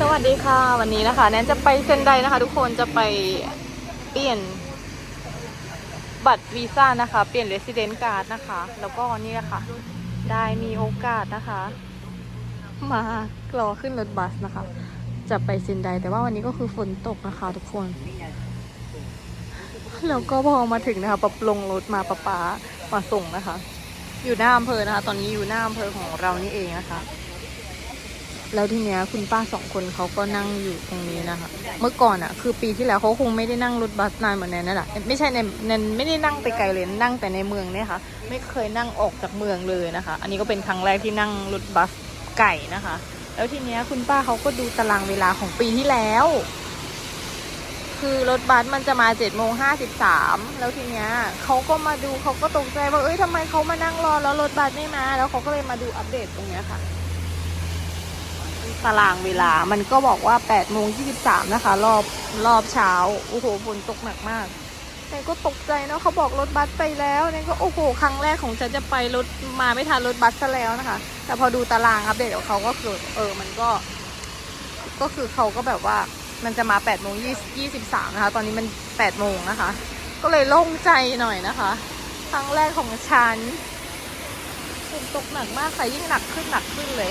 สวัสดีค่ะ วันนี้นะคะ แนนจะไปเซนไดนะคะ ทุกคนจะไปเปลี่ยนบัตรวีซ่านะคะ เปลี่ยนเรสซิเดนต์การ์ดนะคะ แล้วก็นี่แหละค่ะได้มีโอกาสนะคะ มารอขึ้นรถบัสนะคะ จะไปเซนไดแต่ว่าวันนี้ก็คือฝนตกนะคะ ทุกคนแล้วก็พอมาถึงนะคะปรับลงรถมาปะป๊ามาส่งนะคะ อยู่หน้าอำเภอนะคะ ตอนนี้อยู่หน้าอำเภอของเรานี่เองนะคะ แล้วทีเนี้ยคุณป้าสองคนเขาก็นั่งอยู่ตรงนี้นะคะ เมื่อก่อนอะ่ะ คือปีที่แล้วเขาคงไม่ได้นั่งรถบัสนานเหมือนแนนนั่นแหละไม่ใช่ในแนนไม่ได้นั่งไปไกลเลยนั่งแต่ในเมืองเนี่ยค่ะ ไม่เคยนั่งออกจากเมืองเลยนะคะ อันนี้ก็เป็นครั้งแรกที่นั่งรถบัสไก่นะคะ แล้วทีเนี้ยคุณป้าเขาก็ดูตารางเวลาของปีที่แล้ว คือรถบัสมันจะมาเจ็ดโมงห้าสิบสามแล้วทีเนี้ยเขาก็มาดูเขาก็ตกใจว่าเอ้ยทำไมเขามานั่งรอแล้วรถบัสไม่มา แล้วเขาก็เลยมาดูอัปเดตตรงเนี้ยค่ะ ตารางเวลา มันก็บอกว่า8โมง23นะคะ รอบรอบเช้า โอ้โหฝนตกหนักมากเนนก็ตกใจเนาะเขาบอกรถบัสไปแล้วเนนก็โอ้โหครั้งแรกของฉันจะไปรถมาไม่ทันรถบัสซะแล้วนะคะ แต่พอดูตารางอัปเดตของเขาก็คือเออมันก็ ก็คือเขาก็แบบว่ามันจะมา8โมง23นะคะ ตอนนี้มัน8โมงนะคะ ก็เลยโล่งใจหน่อยนะคะ ครั้งแรกของฉันฝนตกหนักมากค่ะยิ่งหนักขึ้นหนักขึ้นเลย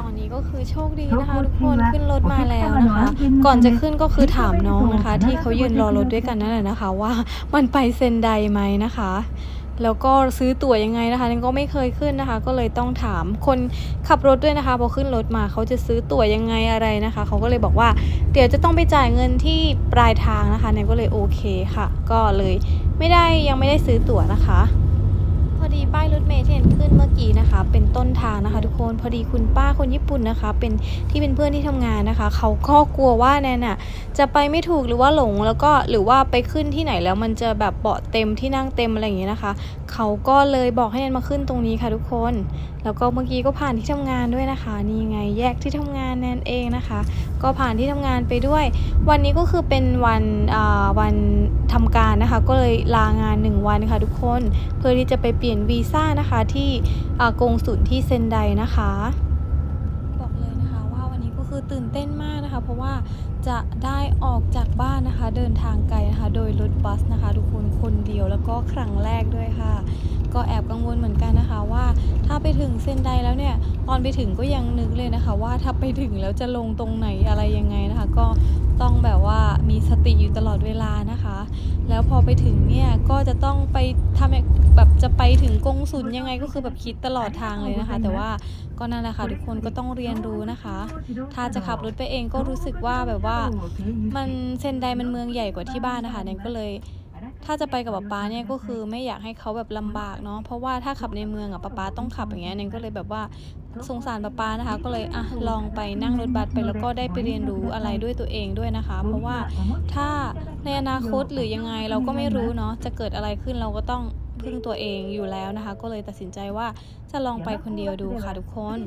ตอนนี้ก็คือโชคดีนะคะทุกคนขึ้นรถมาแล้วนะคะ ก่อนจะขึ้นก็คือถามน้องนะคะ ที่เขายืนรอรถด้วยกันนั่นแหละนะคะ ว่ามันไปเซนไดไหมนะคะ แล้วก็ซื้อตั๋วยังไงนะคะนันก็ไม่เคยขึ้นนะคะ ก็เลยต้องถามคนขับรถด้วยนะคะพอขึ้นรถมาเขาจะซื้อตั๋วยังไงอะไรนะคะ เขาก็เลยบอกว่า เดี๋ยวจะต้องไปจ่ายเงินที่ปลายทางนะคะนันก็เลยโอเคค่ะ ก็เลยไม่ได้ยังไม่ได้ซื้อตั๋วนะคะพ อดีป้ายรถเมล์ที่เห็นขึ้นเมื่อกี้นะคะ เป็นต้นทางนะคะ ทุกคนพอดีคุณป้าคนญี่ปุ่นนะคะ เป็นที่เป็นเพื่อนที่ทำงานนะคะ เขาก็กลัวว่าแนนน่ะจะไปไม่ถูกหรือว่าหลงแล้วก็หรือว่าไปขึ้นที่ไหนแล้วมันจะแบบเบาะเต็มที่นั่งเต็มอะไรอย่างเงี้ยนะคะ เขาก็เลยบอกให้แนนมาขึ้นตรงนี้ค่ะทุกคน แล้วก็เมื่อกี้ก็ผ่านที่ทำงานด้วยนะคะ นี่ไงแยกที่ทำงานแนนเองนะคะ ก็ผ่านที่ทำงานไปด้วย วันนี้ก็คือเป็นวันวันทำการนะคะ ก็เลยลางาน 1 วันค่ะทุกคน เพื่อที่จะไปเปลี่ยนวีซ่านะคะที่กงสุลที่เซนไดนะคะ บอกเลยนะคะว่าวันนี้ก็คือตื่นเต้นมากนะคะ เพราะว่า จะได้ออกจากบ้านนะคะ เดินทางไกลนะคะ โดยรถบัสนะคะ ทุกคนคนเดียวแล้วก็ครั้งแรกด้วยค่ะ ก็แอบกังวลเหมือนกันนะคะว่าถ้าไปถึงเซนไดแล้วเนี่ย ตอนไปถึงก็ยังนึกเลยนะคะ ว่าถ้าไปถึงแล้วจะลงตรงไหนอะไรยังไงนะคะ ก็ต้องแบบว่ามีสติอยู่ตลอดเวลานะคะ แล้วพอไปถึงเนี่ยก็จะต้องไปทำแบบจะไปถึงกงสุลยังไงก็คือแบบคิดตลอดทางเลยนะคะ แต่ว่า ก็นั่นแหละค่ะทุกคนก็ต้องเรียนรู้นะคะ ถ้าจะขับรถไปเองก็รู้สึกว่าแบบว่า มันเซนไดมันเมืองใหญ่กว่าที่บ้านนะคะเนี่ยก็เลย ถ้าจะไปกับป๊าป๊าเนี่ยก็คือไม่อยากให้เขาแบบลำบากเนาะเพราะว่าถ้าขับในเมืองอะป๊าป๊าต้องขับอย่างเงี้ยเนนก็เลยแบบว่าสงสารป๊าป๊านะคะ ก็เลยอะลองไปนั่งรถบัสไปแล้วก็ได้ไปเรียนรู้อะไรด้วยตัวเองด้วยนะคะ เพราะว่าถ้าในอนาคตหรือยังไงเราก็ไม่รู้เนาะจะเกิดอะไรขึ้นเราก็ต้องพึ่งตัวเองอยู่แล้วนะคะ ก็เลยตัดสินใจว่าจะลองไปคนเดียวดูค่ะทุกคน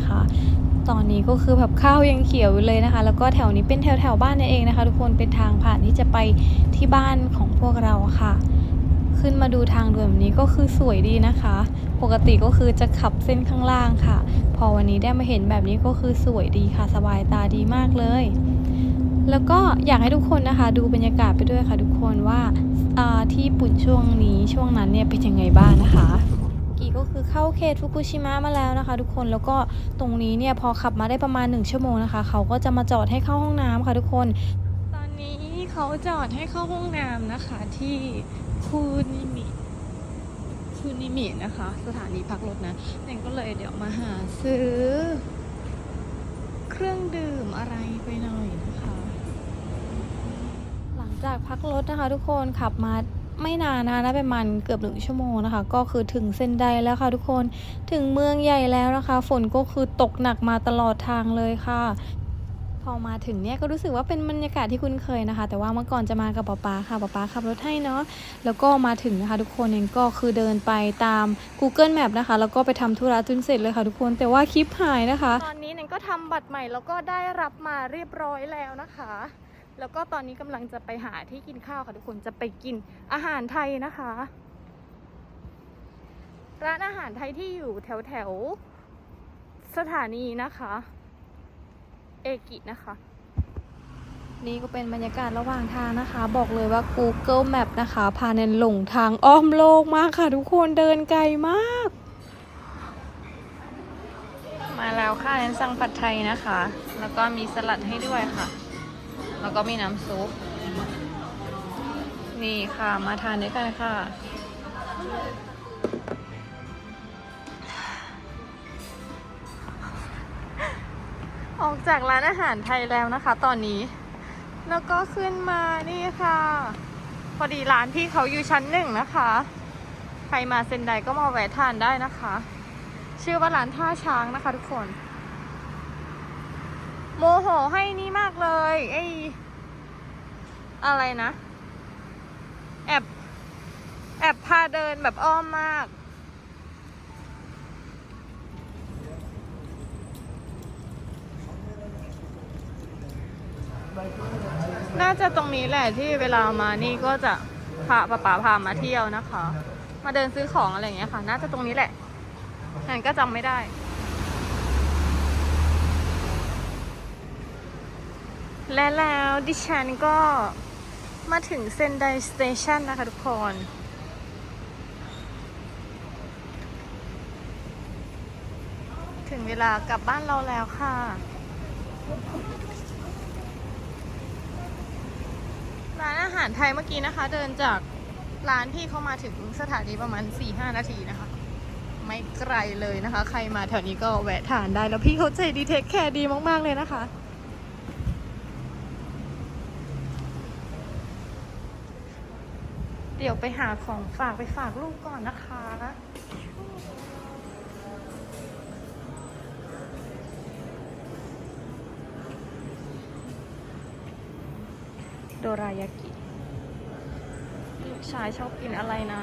นะคะ ตอนนี้ก็คือแบบข้าวยังเขียวอยู่เลยนะคะ แล้วก็แถวนี้เป็นแถวแถวบ้านนั่นเองนะคะ ทุกคนเป็นทางผ่านที่จะไปที่บ้านของพวกเราค่ะ ขึ้นมาดูทางด่วนแบบนี้ก็คือสวยดีนะคะ ปกติก็คือจะขับเส้นข้างล่างค่ะ พอวันนี้ได้มาเห็นแบบนี้ก็คือสวยดีค่ะ สบายตาดีมากเลยแล้วก็อยากให้ทุกคนนะคะ ดูบรรยากาศไปด้วยค่ะทุกคนว่าอ่าที่ญี่ปุ่นช่วงนี้ช่วงนั้นเนี่ยเป็นยังไงบ้างนะคะ กี่ก็คือเข้าเขตฟุกุชิมะมาแล้วนะคะ ทุกคนแล้วก็ตรงนี้เนี่ยพอขับมาได้ประมาณ 1 ชั่วโมงนะคะ เขาก็จะมาจอดให้เข้าห้องน้ำค่ะทุกคน ตอนนี้เขาจอดให้เข้าห้องน้ำนะคะที่คูนิมินิมินะคะ สถานีพักรถนะเนงก็เลยเดี๋ยวมาหาซื้อ เครื่องดื่มอะไรไปหน่อยนะคะ หลังจากพักรถนะคะ ทุกคนขับมา ไม่นานนะนะประมาณเกือบหนึ่งชั่วโมงนะคะ ก็คือถึงเซนไดแล้วค่ะทุกคนถึงเมืองใหญ่แล้วนะคะ ฝนก็คือตกหนักมาตลอดทางเลยค่ะพอมาถึงเนี่ยก็รู้สึกว่าเป็นบรรยากาศที่คุ้นเคยนะคะ แต่ว่าเมื่อก่อนจะมากับป๊าป๊าค่ะป๊าป๊าขับรถให้เนาะแล้วก็มาถึงนะคะ ทุกคนเองก็คือเดินไปตาม Google Map นะคะ แล้วก็ไปทำธุระจนเสร็จเลยค่ะทุกคนแต่ว่าคลิปหายนะคะ ตอนนี้เนงก็ทำบัตรใหม่แล้วก็ได้รับมาเรียบร้อยแล้วนะคะ แล้วก็ตอนนี้กำลังจะไปหาที่กินข้าวค่ะทุกคนจะไปกินอาหารไทยนะคะ ร้านอาหารไทยที่อยู่แถวแถวๆสถานีนะคะ เอกินะคะ นี่ก็เป็นบรรยากาศระหว่างทางนะคะ บอกเลยว่า Google Map นะคะ พาเนนหลงทางอ้อมโลกมากค่ะ ทุกคนเดินไกลมาก มาแล้วค่ะเนนสั่งผัดไทยนะคะ แล้วก็มีสลัดให้ด้วยค่ะ แล้วก็มีน้ำซุป นี่ค่ะมาทานด้วยกันค่ะ ออกจากร้านอาหารไทยแล้วนะคะ ตอนนี้ แล้วก็ขึ้นมานี่ค่ะ พอดีร้านพี่เขาอยู่ชั้นหนึ่งนะคะ ใครมาเซนไดก็มาแวะทานได้นะคะ ชื่อว่าร้านท่าช้างนะคะทุกคน โมโหให้นี่มากเลยไอ้อะไรนะ แอบแอบพาเดินแบบอ้อมมาก น่าจะตรงนี้แหละที่เวลามานี่ก็จะพาป้าป๋าพามาเที่ยวนะคะ มาเดินซื้อของอะไรอย่างเงี้ยค่ะ น่าจะตรงนี้แหละงั้นก็จำไม่ได้ และแล้วดิฉันก็มาถึงเซนไดสเตชันนะคะทุกคน ถึงเวลากลับบ้านเราแล้วค่ะ ร้านอาหารไทยเมื่อกี้นะคะ เดินจากร้านที่เขามาถึงสถานีประมาณ 4-5 นาทีนะคะ ไม่ไกลเลยนะคะ ใครมาแถวนี้ก็แวะทานได้แล้วพี่เขาใจดีเทคแคร์ดีมาก ๆ เลยนะคะ เดี๋ยวไปหาของฝากไปฝากลูกก่อนนะคะ โดรายากิ ลูกชายชอบกินอะไรนะ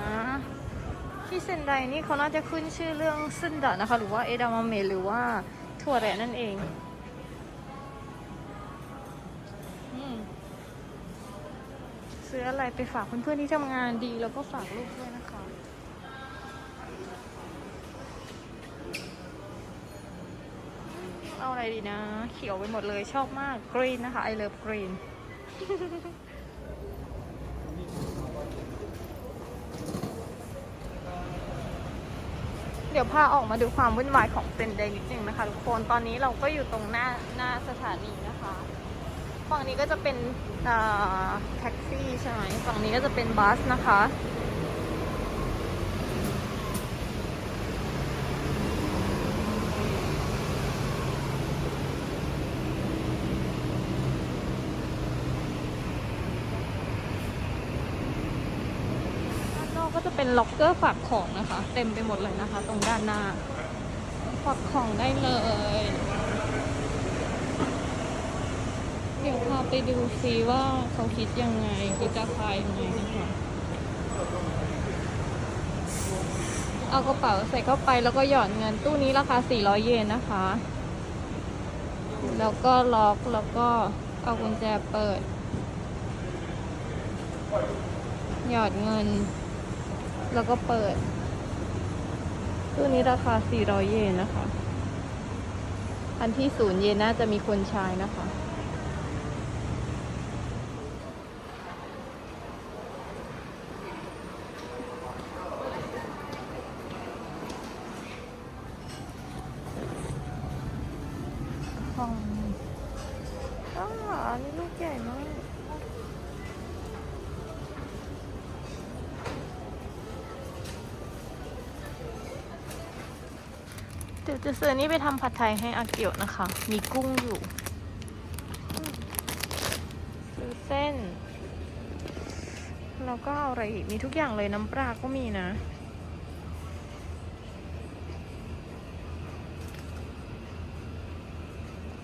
ที่เซนไดนี่เขาน่าจะขึ้นชื่อเรื่องซึนดะนะคะ หรือว่าเอดามะเมหรือว่าถั่วแระนั่นเอง ซื้ออะไรไปฝากเพื่อนๆที่ทำงานดี แล้วก็ฝากลูกด้วยนะคะ เอาอะไรดีนะ เขียวไปหมดเลยชอบมากกรีนนะคะ I love green เดี๋ยวพาออกมาดูความวุ่นวายของเซนเดย์นิดนึงนะคะทุกคนตอนนี้เราก็อยู่ตรงหน้าหน้าสถานีนะคะ ฝั่งนี้ก็จะเป็นแท็กซี่ ฝั่งนี้ก็จะเป็นบัสนะคะ ด้านนอกก็จะเป็นล็อกเกอร์ฝากของนะคะ เต็มไปหมดเลยนะคะ ตรงด้านหน้า ฝากของได้เลย เดี๋ยวพาไปดูซิว่าเขาคิดยังไงคิดราคายังไงนะคะเอากระเป๋าใส่เข้าไปแล้วก็หยอดเงินตู้นี้ราคา 400 เยนนะคะ แล้วก็ล็อกแล้วก็เอากุญแจเปิด หยอดเงิน แล้วก็เปิด ตู้นี้ราคา 400 เยนนะคะ อันที่ศูนย์เยนน่าจะมีคนใช้นะคะ ยวจะซื้อนี่ไปทำผัดไทยให้อาเกียวนะคะ มีกุ้งอยู่ ซื้อเส้น แล้วก็เอาอะไรอีกมีทุกอย่างเลยน้ำปลาก็มีนะ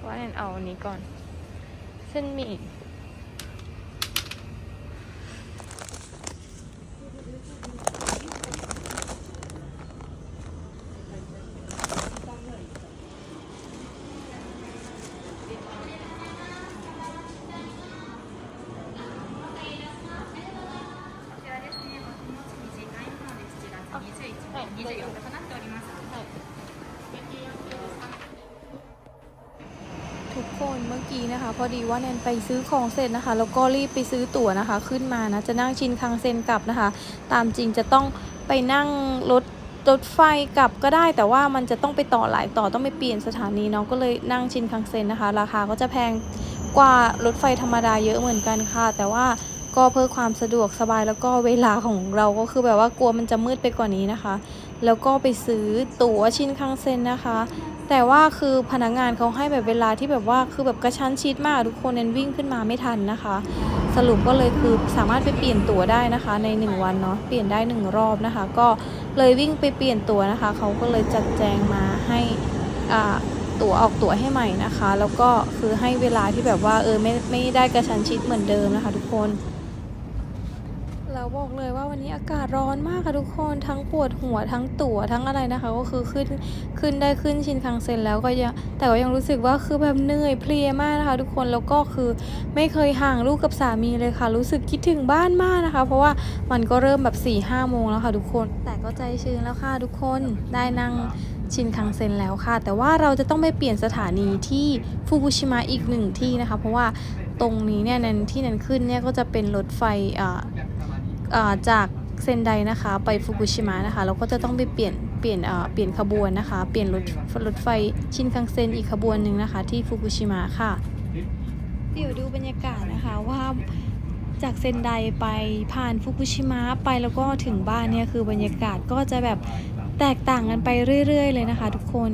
ว่าแนนเอาอันนี้ก่อน เส้นหมี่ ทุกคนเมื่อกี้นะคะ พอดีว่าแนนไปซื้อของเสร็จนะคะแล้วก็รีบไปซื้อตั๋วนะคะ ขึ้นมานะจะนั่งชินคังเซ็นกลับนะคะ ตามจริงจะต้องไปนั่งรถรถไฟกลับก็ได้แต่ว่ามันจะต้องไปต่อหลายต่อต้องไปเปลี่ยนสถานีเนาะก็เลยนั่งชินคังเซ็นนะคะ ราคาก็จะแพงกว่ารถไฟธรรมดาเยอะเหมือนกันค่ะ แต่ว่าก็เพื่อความสะดวกสบายแล้วก็เวลาของเราก็คือแบบว่ากลัวมันจะมืดไปกว่านี้นะคะ แล้วก็ไปซื้อตั๋วชินคังเซ็นนะคะ แต่ว่าคือพนักงานเขาให้แบบเวลาที่แบบว่าคือแบบกระชั้นชิดมาก ทุกคนเน้นวิ่งขึ้นมาไม่ทันนะคะ สรุปก็เลยคือสามารถไปเปลี่ยนตั๋วได้นะคะ ใน 1 วันเนาะเปลี่ยนได้ 1 รอบนะคะ ก็เลยวิ่งไปเปลี่ยนตั๋วนะคะเขาก็เลยจัดแจงมาให้อ่าตั๋วออกตั๋วให้ใหม่นะคะ แล้วก็คือให้เวลาที่แบบว่าเออไม่ไม่ได้กระชั้นชิดเหมือนเดิมนะคะ ทุกคน เราบอกเลยว่าวันนี้อากาศร้อนมากค่ะทุกคนทั้งปวดหัวทั้งตัวทั้งอะไรนะคะ ก็คือขึ้นขึ้นได้ขึ้นชินคังเซ็นแล้วก็ยังแต่ก็ยังรู้สึกว่าคือแบบเหนื่อยเพลียมากนะคะ ทุกคนแล้วก็คือไม่เคยห่างลูกกับสามีเลยค่ะ รู้สึกคิดถึงบ้านมากนะคะ เพราะว่ามันก็เริ่มแบบ4ี่ห้าโมงแล้วค่ะทุกคนแต่ก็ใจชื้นแล้วค่ะทุกคนได้นั่งชินคังเซ็นแล้วค่ะ แต่ว่าเราจะต้องไปเปลี่ยนสถานีที่ฟุกุชิมะอีกหนึ่งที่นะคะ เพราะว่าตรงนี้เนี่ยนันที่นันขึ้นเนี่ยก็จะเป็นรถไฟอ่า จากเซนไดนะคะ ไปฟุกุชิมะนะคะ เราก็จะต้องไปเปลี่ยนเปลี่ยนเปลี่ยนขบวนนะคะ เปลี่ยนรถรถไฟชินคังเซนอีกขบวนหนึ่งนะคะ ที่ฟุกุชิมะค่ะ เดี๋ยวดูบรรยากาศนะคะว่าจากเซนไดไปผ่านฟุกุชิมะไปแล้วก็ถึงบ้านเนี่ยคือบรรยากาศก็จะแบบแตกต่างกันไปเรื่อย ๆ เลยนะคะ ทุกคน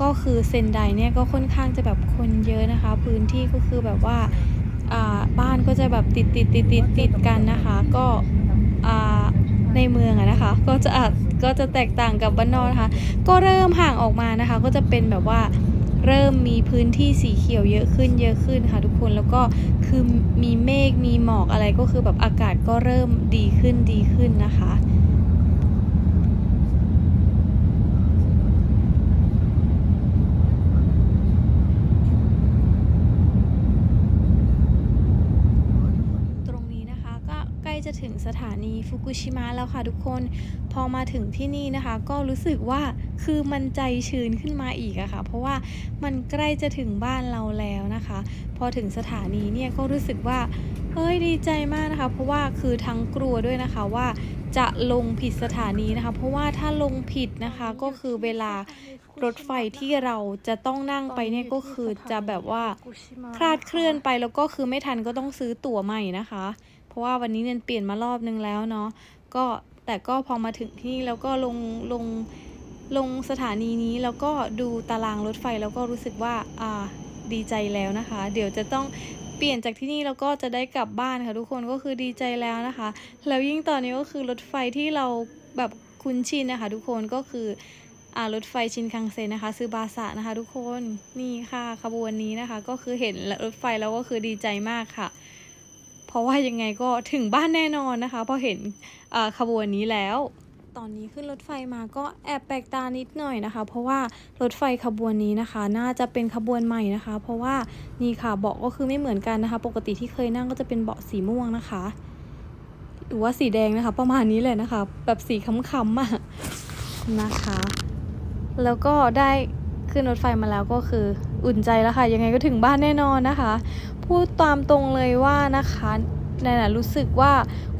ก็คือเซนไดเนี่ยก็ค่อนข้างจะแบบคนเยอะนะคะ พื้นที่ก็คือแบบว่าบ้านก็จะแบบติดติดติดติดติดกันนะคะ ก็ ในเมืองอะนะคะ ก็จะอาจก็จะแตกต่างกับบ้านนอกนะคะ ก็เริ่มห่างออกมานะคะ ก็จะเป็นแบบว่าเริ่มมีพื้นที่สีเขียวเยอะขึ้นเยอะขึ้นค่ะทุกคนแล้วก็คือมีเมฆมีหมอกอะไรก็คือแบบอากาศก็เริ่มดีขึ้นดีขึ้นนะคะ ตรงนี้นะคะก็ใกล้จะถึงสถา นีฟุกุชิมะแล้วค่ะทุกคน พอมาถึงที่นี่นะคะ ก็รู้สึกว่าคือมันใจชื้นขึ้นมาอีกอะค่ะ เพราะว่ามันใกล้จะถึงบ้านเราแล้วนะคะ พอถึงสถานีเนี่ยก็รู้สึกว่าเฮ้ยดีใจมากนะคะ เพราะว่าคือทั้งกลัวด้วยนะคะว่าจะลงผิดสถานีนะคะ เพราะว่าถ้าลงผิดนะคะก็คือเวลารถไฟที่เราจะต้องนั่งไปเนี่ยก็คือจะแบบว่าคลาดเคลื่อนไปแล้วก็คือไม่ทันก็ต้องซื้อตั๋วใหม่นะคะ เพราะว่าวันนี้เนนเปลี่ยนมารอบนึงแล้วเนาะก็แต่ก็พอมาถึงที่แล้วก็ลงลงลงสถานีนี้แล้วก็ดูตารางรถไฟแล้วก็รู้สึกว่าอ่าดีใจแล้วนะคะ เดี๋ยวจะต้องเปลี่ยนจากที่นี่แล้วก็จะได้กลับบ้านค่ะทุกคนก็คือดีใจแล้วนะคะ แล้วยิ่งตอนนี้ก็คือรถไฟที่เราแบบคุ้นชินนะคะ ทุกคนก็คืออ่ารถไฟชินคังเซ็นนะคะซือบาสะนะคะ ทุกคนนี่ค่ะขบวนนี้นะคะ ก็คือเห็นรถไฟแล้วก็คือดีใจมากค่ะ เพราะว่ายังไงก็ถึงบ้านแน่นอนนะคะพอเห็นขบวนนี้แล้ว ตอนนี้ขึ้นรถไฟมาก็แอบแปลกตานิดหน่อยนะคะ เพราะว่ารถไฟขบวนนี้นะคะ น่าจะเป็นขบวนใหม่นะคะ เพราะว่านี่ค่ะเบาะก็คือไม่เหมือนกันนะคะ ปกติที่เคยนั่งก็จะเป็นเบาะสีม่วงนะคะ หรือว่าสีแดงนะคะ ประมาณนี้เลยนะคะ แบบสีค้ำๆอะนะคะ แล้วก็ได้ขึ้นรถไฟมาแล้วก็คืออุ่นใจแล้วค่ะ ยังไงก็ถึงบ้านแน่นอนนะคะ พูดตามตรงเลยว่านะคะแนนนะรู้สึกว่า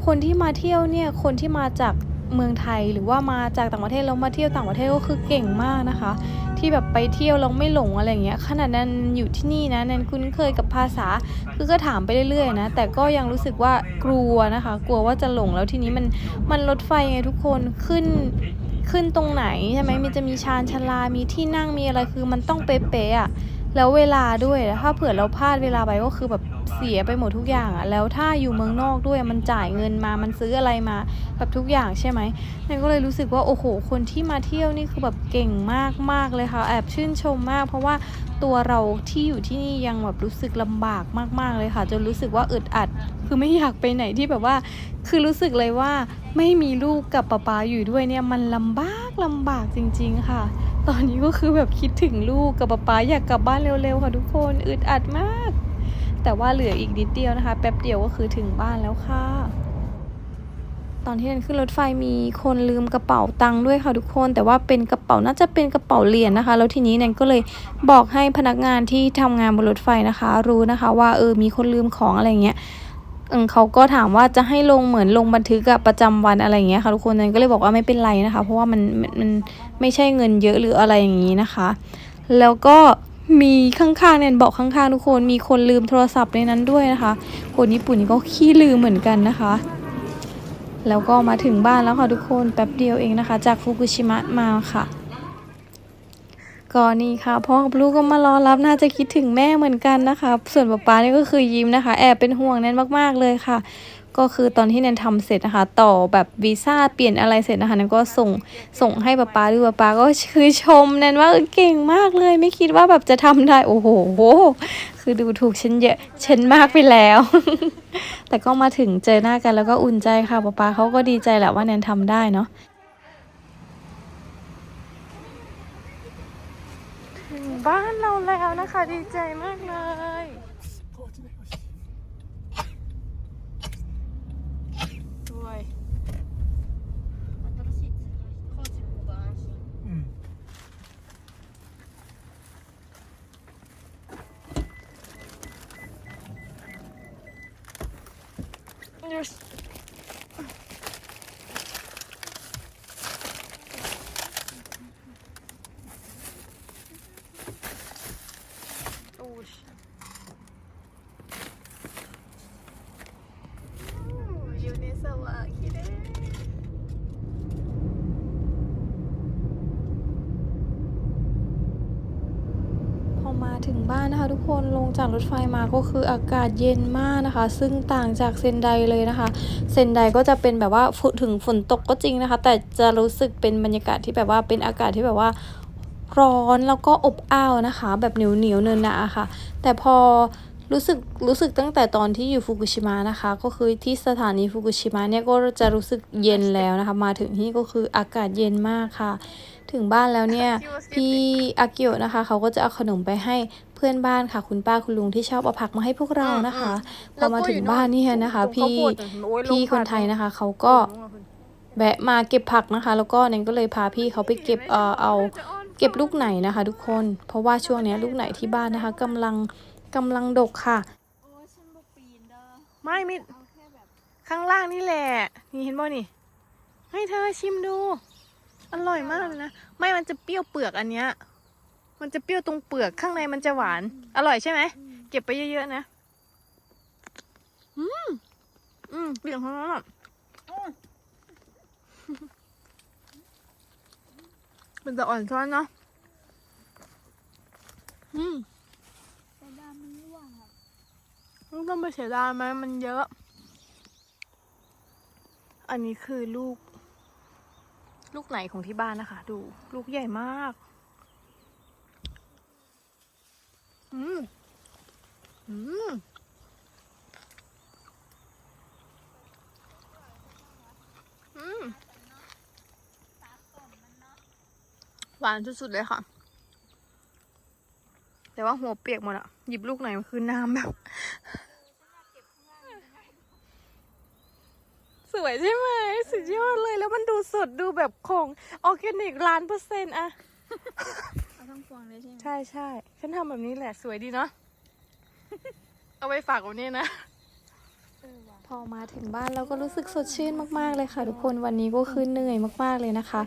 คนที่มาเที่ยวเนี่ยคนที่มาจากเมืองไทยหรือว่ามาจากต่างประเทศแล้วมาเที่ยวต่างประเทศก็คือเก่งมากนะคะ ที่แบบไปเที่ยวแล้วไม่หลงอะไรเงี้ยขนาดนั้นอยู่ที่นี่นะแนนคุ้นเคยกับภาษาคือก็ถามไปเรื่อยๆนะแต่ก็ยังรู้สึกว่ากลัวนะคะ กลัวว่าจะหลงแล้วทีนี้มันมันรถไฟไงทุกคนขึ้นขึ้นตรงไหนใช่ไหมมันจะมีชานชาลามีที่นั่งมีอะไรคือมันต้องเป๊ะๆอะ แล้วเวลาด้วยถ้าเผื่อเราพลาดเวลาไปก็คือแบบเสียไปหมดทุกอย่างอะแล้วถ้าอยู่เมืองนอกด้วยมันจ่ายเงินมามันซื้ออะไรมาแบบทุกอย่างใช่ไหมนั่นก็เลยรู้สึกว่าโอ้โห คนที่มาเที่ยวนี่คือแบบเก่งมากมากเลยค่ะแอบชื่นชมมาก เพราะว่าตัวเราที่อยู่ที่นี่ยังแบบรู้สึกลำบากมากๆเลยค่ะ จนรู้สึกว่าอึดอัด คือไม่อยากไปไหนที่แบบว่า คือรู้สึกเลยว่าไม่มีลูกกับป๊าป๊าอยู่ด้วยเนี่ยมันลำบากลำบากจริง ๆ ค่ะ ตอนนี้ก็คือแบบคิดถึงลูกกับป๊าป๊าอยากกลับบ้านเร็วๆค่ะทุกคนอึดอัดมาก แต่ว่าเหลืออีกนิดเดียวนะคะ แป๊บเดียวก็คือถึงบ้านแล้วค่ะ ตอนที่เดินขึ้นรถไฟมีคนลืมกระเป๋าตังค์ด้วยค่ะทุกคน แต่ว่าเป็นกระเป๋าน่าจะเป็นกระเป๋าเหรียญนะคะ แล้วทีนี้แนนก็เลยบอกให้พนักงานที่ทำงานบนรถไฟนะคะ รู้นะคะ ว่าเออมีคนลืมของอะไรเงี้ย เออเขาก็ถามว่าจะให้ลงเหมือนลงบันทึกอะประจำวันอะไรอย่างเงี้ยค่ะทุกคนนั้นก็เลยบอกว่าไม่เป็นไรนะคะ เพราะว่ามันมันมนไม่ใช่เงินเยอะหรืออะไรอย่างนี้นะคะ แล้วก็มีข้างๆเนี่ยบอกข้างๆ ทุกคนมีคนลืมโทรศัพท์ในนั้นด้วยนะคะ คนญี่ปุ่นนี่ก็ขี้ลืมเหมือนกันนะคะ แล้วก็มาถึงบ้านแล้วค่ะทุกคนแป๊บเดียวเองนะคะ จากฟุกุชิมะมาค่ะ ก็นี่ค่ะพ่อกับลูกก็มารอรับน่าจะคิดถึงแม่เหมือนกันนะคะ ส่วนป๊าป๊านี่ก็คือยิ้มนะคะ แอบเป็นห่วงแนนมากๆเลยค่ะ ก็คือตอนที่แนนทำเสร็จนะคะ ต่อแบบวีซ่าเปลี่ยนอะไรเสร็จนะคะแนนก็ส่งส่งให้ป๊าป๊าดูป๊าป๊าก็คือชมแนนว่าเก่งมากเลย ไม่คิดว่าแบบจะทำได้โอ้โหคือดูถูกฉันเยอะฉันมากไปแล้ว แต่ก็มาถึงเจอหน้ากันแล้วก็อุ่นใจค่ะป๊าป๊าเขาก็ดีใจแหละว่าแนนทำได้เนาะ ถึงบ้านเราแล้วนะคะ ดีใจมากเลยด้วย ถึงบ้านนะคะ ทุกคนลงจากรถไฟมาก็คืออากาศเย็นมากนะคะ ซึ่งต่างจากเซนไดเลยนะคะ เซนไดก็จะเป็นแบบว่าฝนถึงฝนตกก็จริงนะคะ แต่จะรู้สึกเป็นบรรยากาศที่แบบว่าเป็นอากาศที่แบบว่าร้อนแล้วก็อบอ้าวนะคะ แบบเหนียวเหนียวๆเนินหนาค่ะ แต่พอรู้สึกรู้สึกตั้งแต่ตอนที่อยู่ฟุกุชิมะนะคะ ก็คือที่สถานีฟุกุชิมะเนี่ยก็จะรู้สึกเย็นแล้วนะคะ มาถึงที่ก็คืออากาศเย็นมากค่ะ ถึงบ้านแล้วเนี่ย พี่อากิโอะนะคะ เขาก็จะเอาขนมไปให้เพื่อนบ้านค่ะ คุณป้าคุณลุงที่ชอบเอาผักมาให้พวกเรานะคะพอมาถึงบ้านนี่นะคะ พี่พี่คนไทยนะคะ เขาก็แวะมาเก็บผักนะคะ แล้วก็เนนก็เลยพาพี่เขาไปเก็บเอ่อเอาเก็บลูกไหนนะคะ ทุกคน เพราะว่าช่วงเนี้ยลูกไหนที่บ้านนะคะกำลังกำลังดกค่ะไม่มิข้างล่างนี่แหละ นี่เห็นบ่นี่ ให้เธอชิมดู อร่อยมากเลยนะ ไม่มันจะเปรี้ยวเปลือกอันเนี้ย มันจะเปรี้ยวตรงเปลือกข้างในมันจะหวาน อร่อยใช่ไหม เก็บไปเยอะๆนะ อืม อืมเปรี้ยวทั้งนั้นอะเป็นแต่อ่อนช้อนเนาะ อืมไม่ต้องไปเสียดายไหมมันเยอะ อันนี้คือลูก ลูกไหนของที่บ้านนะคะ ดูลูกใหญ่มาก อืม อืม อืม หวานสุดๆเลยค่ะ แต่ว่าหัวเปียกหมดอะหยิบลูกไหนมันคือน้ำแบบ สวยใช่ไหมสุ ดยอดเลยแล้วมันดูสดดูแบบของออร์แกนิกล้านเปอร์เซ็นต์อะเอาทั้งพวงเลยใช่ไหมใช่ใช่ฉันทำแบบนี้แหละสวยดีเนาะเอาไปฝากวันนี้นะพอมาถึงบ้านเราก็รู้สึกสดชื่นมากๆเลยค่ะ ทุกคนวันนี้ก็คือเหนื่อยมากๆเลยนะคะ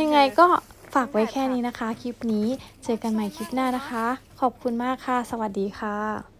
ยังไงก็ฝากไว้แค่นี้นะคะ คลิปนี้เจอกันใหม่คลิปหน้านะคะ ขอบคุณมากค่ะ สวัสดีค่ะ